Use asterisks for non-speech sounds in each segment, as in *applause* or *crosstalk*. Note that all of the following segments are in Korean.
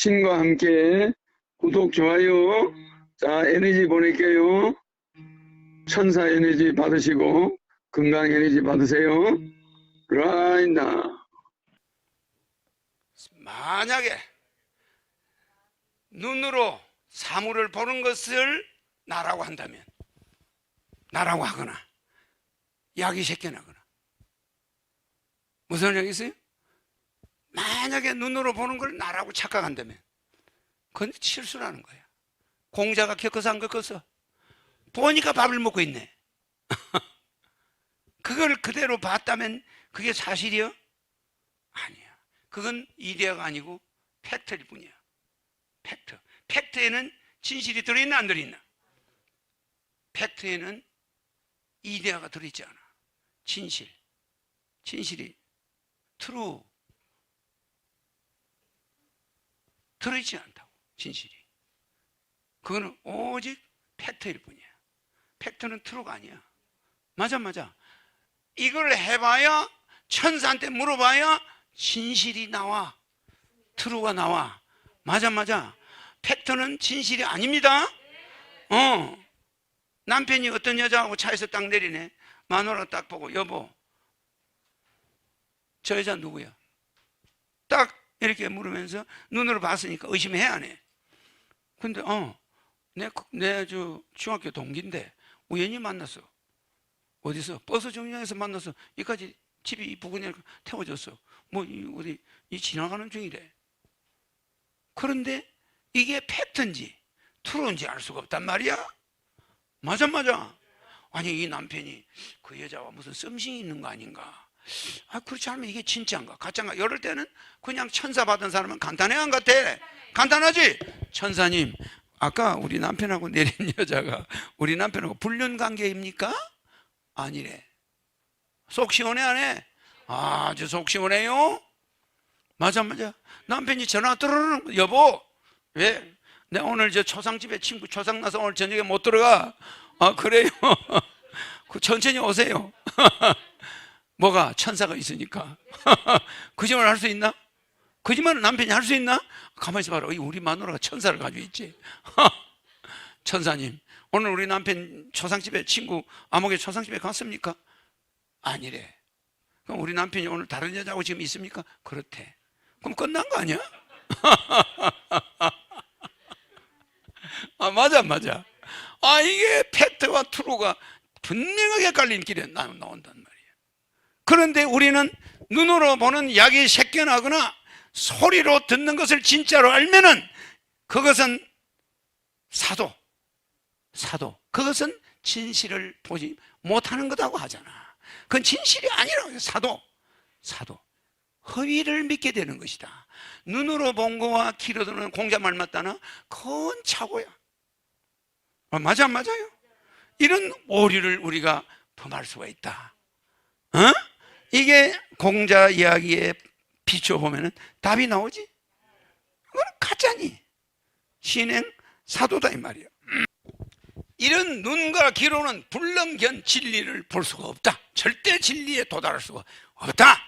신과 함께 구독, 좋아요. 자, 에너지 보낼게요. 천사 에너지 받으시고 건강 에너지 받으세요. now. 만약에 눈으로 사물을 보는 것을 나라고 한다면 나라고 하거나 약이 새겨나거나 무슨 소리 있어요? 만약에 눈으로 보는 걸 나라고 착각한다면 그건 실수라는 거야. 공자가 겪어서 안 겪어서 보니까 밥을 먹고 있네. *laughs* 그걸 그대로 봤다면 그게 사실이요? 아니야. 그건 이데아가 아니고 팩트일 뿐이야. 팩트. 팩트에는 진실이 들어있나 안 들어있나? 팩트에는 이데아가 들어있지 않아. 진실. 진실이 트루 들어있지 않다고 진실이. 그거는 오직 팩트일 뿐이야. 팩트는 트루가 아니야. 맞아 맞아. 이걸 해봐야 천사한테 물어봐야 진실이 나와. 트루가 나와. 맞아 맞아. 팩트는 진실이 아닙니다. 어. 남편이 어떤 여자하고 차에서 딱 내리네. 마누라 딱 보고 여보 저 여자 누구야? 딱 이렇게 물으면서 눈으로 봤으니까 의심해야 안 해. 근데 어, 어내내저 중학교 동기인데 우연히 만났어. 어디서 버스 정류장에서 만나서 여기까지 집이 이 부근에 태워줬어. 뭐 이, 어디 이 지나가는 중이래. 그런데 이게 팩트인지 트루인지 알 수가 없단 말이야. 맞아 맞아. 아니 이 남편이 그 여자와 무슨 썸씽이 있는 거 아닌가? 아 그렇지 않으면 이게 진짜인가? 가짜인가? 이럴 때는 그냥 천사 받은 사람은 간단해 안 같아? 간단하지? 천사님 아까 우리 남편하고 내린 *laughs* 여자가 우리 남편하고 불륜 관계입니까? 아니래. 속 시원해 안 해? 아주 속 시원해요. 맞아 맞아. 남편이 전화 들어오는 여보! 왜? 내가 오늘 저 초상집에 친구 초상 나서 오늘 저녁에 못 들어가? 아 그래요? *laughs* 그 천천히 오세요 *laughs* 뭐가 천사가 있으니까 *laughs* 거짓말 할 수 있나? 거짓말은 남편이 할 수 있나? 가만히 있어 봐라 우리 마누라가 천사를 가지고 있지 *laughs* 천사님 오늘 우리 남편 초상집에 친구 암흑의 초상집에 갔습니까? 아니래 그럼 우리 남편이 오늘 다른 여자하고 지금 있습니까? 그렇대 그럼 끝난 거 아니야? *laughs* 아 맞아 맞아 아 이게 팩트와 트루가 분명하게 깔린 길에 나- 나온단 말이야 그런데 우리는 눈으로 보는 약이 새겨나거나 소리로 듣는 것을 진짜로 알면은 그것은 사도, 사도. 그것은 진실을 보지 못하는 거다고 하잖아. 그건 진실이 아니라고 해요. 사도, 사도. 허위를 믿게 되는 것이다. 눈으로 본 거와 귀로 듣는 공자 말 맞다나? 그건 착오야. 아, 맞아, 맞아요. 이런 오류를 우리가 범할 수가 있다. 어? 이게 공자 이야기에 비춰보면 답이 나오지? 그건 가짜니. 신행 사도다 이 말이야. 이런 눈과 귀로는 불능견 진리를 볼 수가 없다. 절대 진리에 도달할 수가 없다.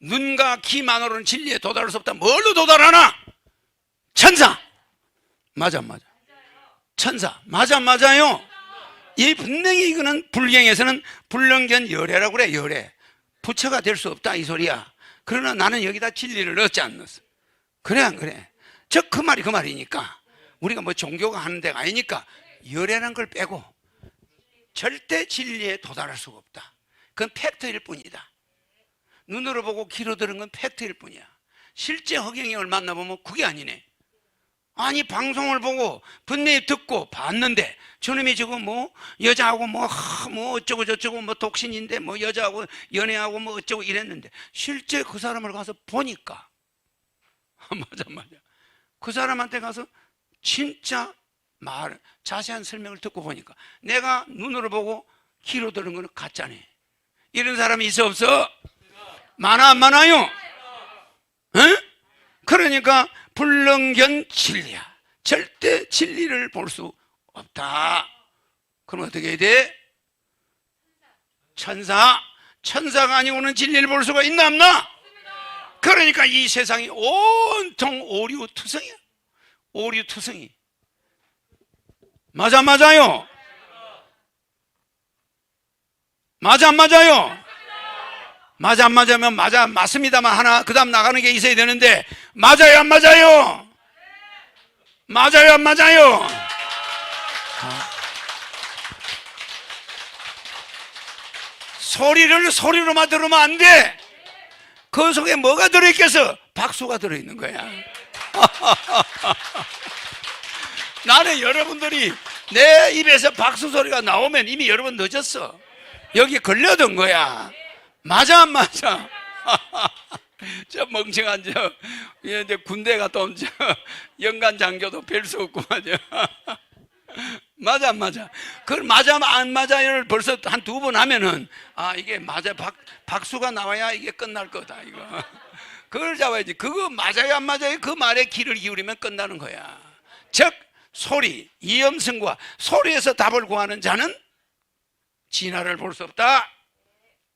눈과 귀만으로는 진리에 도달할 수 없다. 뭘로 도달하나? 천사. 맞아, 맞아. 천사. 맞아, 맞아요. 이 분명히 이거는 불경에서는 불능견 열애라고 그래, 열애. 부처가 될 수 없다 이 소리야. 그러나 나는 여기다 진리를 넣지 않았어. 그래 안 그래? 즉그 말이 그 말이니까 우리가 뭐 종교가 하는 데가 아니니까 열애라는 걸 빼고 절대 진리에 도달할 수가 없다. 그건 팩트일 뿐이다. 눈으로 보고 귀로 들은 건 팩트일 뿐이야. 실제 허경영을 만나보면 그게 아니네. 아니 방송을 보고 분명히 듣고 봤는데 저놈이 지금 뭐 여자하고 뭐, 하, 뭐 어쩌고 저쩌고 뭐 독신인데 뭐 여자하고 연애하고 뭐 어쩌고 이랬는데 실제 그 사람을 가서 보니까 *laughs* 맞아 맞아. 그 사람한테 가서 진짜 말 자세한 설명을 듣고 보니까 내가 눈으로 보고 귀로 들은 거는 가짜네. 이런 사람이 있어 없어? 많아 안 많아요? 응? 그러니까 불능견 진리야. 절대 진리를 볼 수 없다. 그럼 어떻게 해야 돼? 천사. 천사가 아니고는 진리를 볼 수가 있나 없나? 그러니까 이 세상이 온통 오류 투성이야. 오류투성이. 맞아, 맞아요. 맞아, 안 맞아요. 맞아, 안 맞으면 맞아, 맞습니다만 하나, 그 다음 나가는 게 있어야 되는데, 맞아요, 안 맞아요? 맞아요, 안 맞아요? 소리를 소리로만 들으면 안 돼. 그 속에 뭐가 들어있겠어? 박수가 들어있는 거야. *laughs* 나는 여러분들이 내 입에서 박수 소리가 나오면 이미 여러분 늦었어. 여기 걸려든 거야. 맞아, 안 맞아? *laughs* 저 멍청한 저, 이제 군대 갔다 온 저, 연간 장교도 별수 말이야. *laughs* 맞아, 안 맞아? 그걸 맞아, 안 맞아요를 벌써 한 두 번 하면은, 아, 이게 맞아, 박, 박수가 나와야 이게 끝날 거다, 이거. *laughs* 그걸 잡아야지. 그거 맞아요, 안 맞아요? 그 말에 귀를 기울이면 끝나는 거야. 즉, 소리, 이음성과 소리에서 답을 구하는 자는 진화를 볼 수 없다.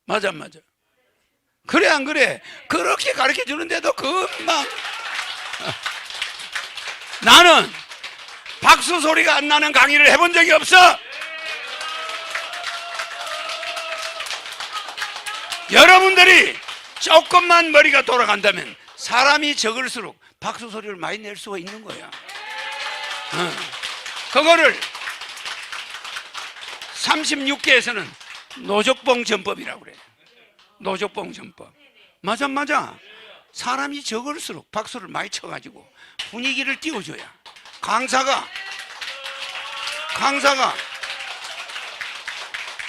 맞아, 안 맞아? 그래, 안 그래? 그렇게 가르쳐 주는데도 금방. 나는 박수 소리가 안 나는 강의를 해본 적이 없어. 여러분들이 조금만 머리가 돌아간다면 사람이 적을수록 박수 소리를 많이 낼 수가 있는 거야. 어. 그거를 36개에서는 노적봉 전법이라고 그래. 노적봉 전법. 맞아, 맞아. 사람이 적을수록 박수를 많이 쳐가지고 분위기를 띄워줘야. 강사가, 강사가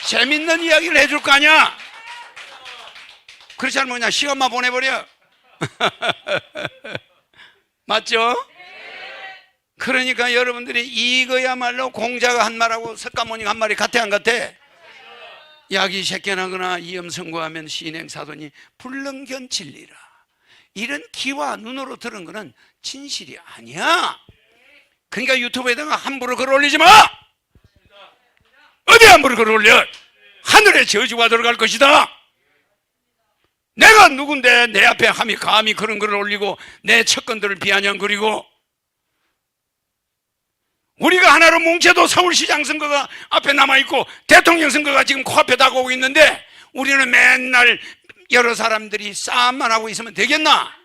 재밌는 이야기를 해줄 거 아니야? 그렇지 않으면 그냥 시간만 보내버려. *laughs* 맞죠? 그러니까 여러분들이 이거야말로 공자가 한 말하고 석가모니가 한 말이 같아 안 같아? 약이 새겨나거나 이염성고 하면 신행사도니 불능견 진리라. 이런 귀와 눈으로 들은 거는 진실이 아니야. 그러니까 유튜브에다가 함부로 글 올리지 마. 어디 함부로 글 올려? 하늘에 저주가 들어갈 것이다. 내가 누군데 내 앞에 함이 감히 그런 글을 올리고 내 척건들을 비아냥거리고 우리가 하나로 뭉쳐도 서울시장 선거가 앞에 남아있고 대통령 선거가 지금 코앞에 다가오고 있는데 우리는 맨날 여러 사람들이 싸움만 하고 있으면 되겠나?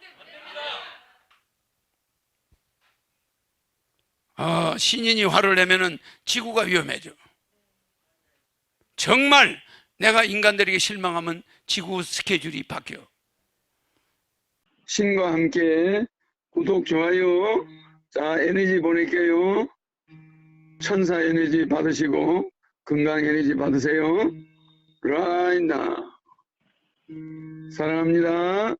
어, 신인이 화를 내면은 지구가 위험해져. 정말 내가 인간들에게 실망하면 지구 스케줄이 바뀌어. 신과 함께 구독, 좋아요. 자, 에너지 보낼게요. 천사 에너지 받으시고, 건강 에너지 받으세요. 라이나. 사랑합니다.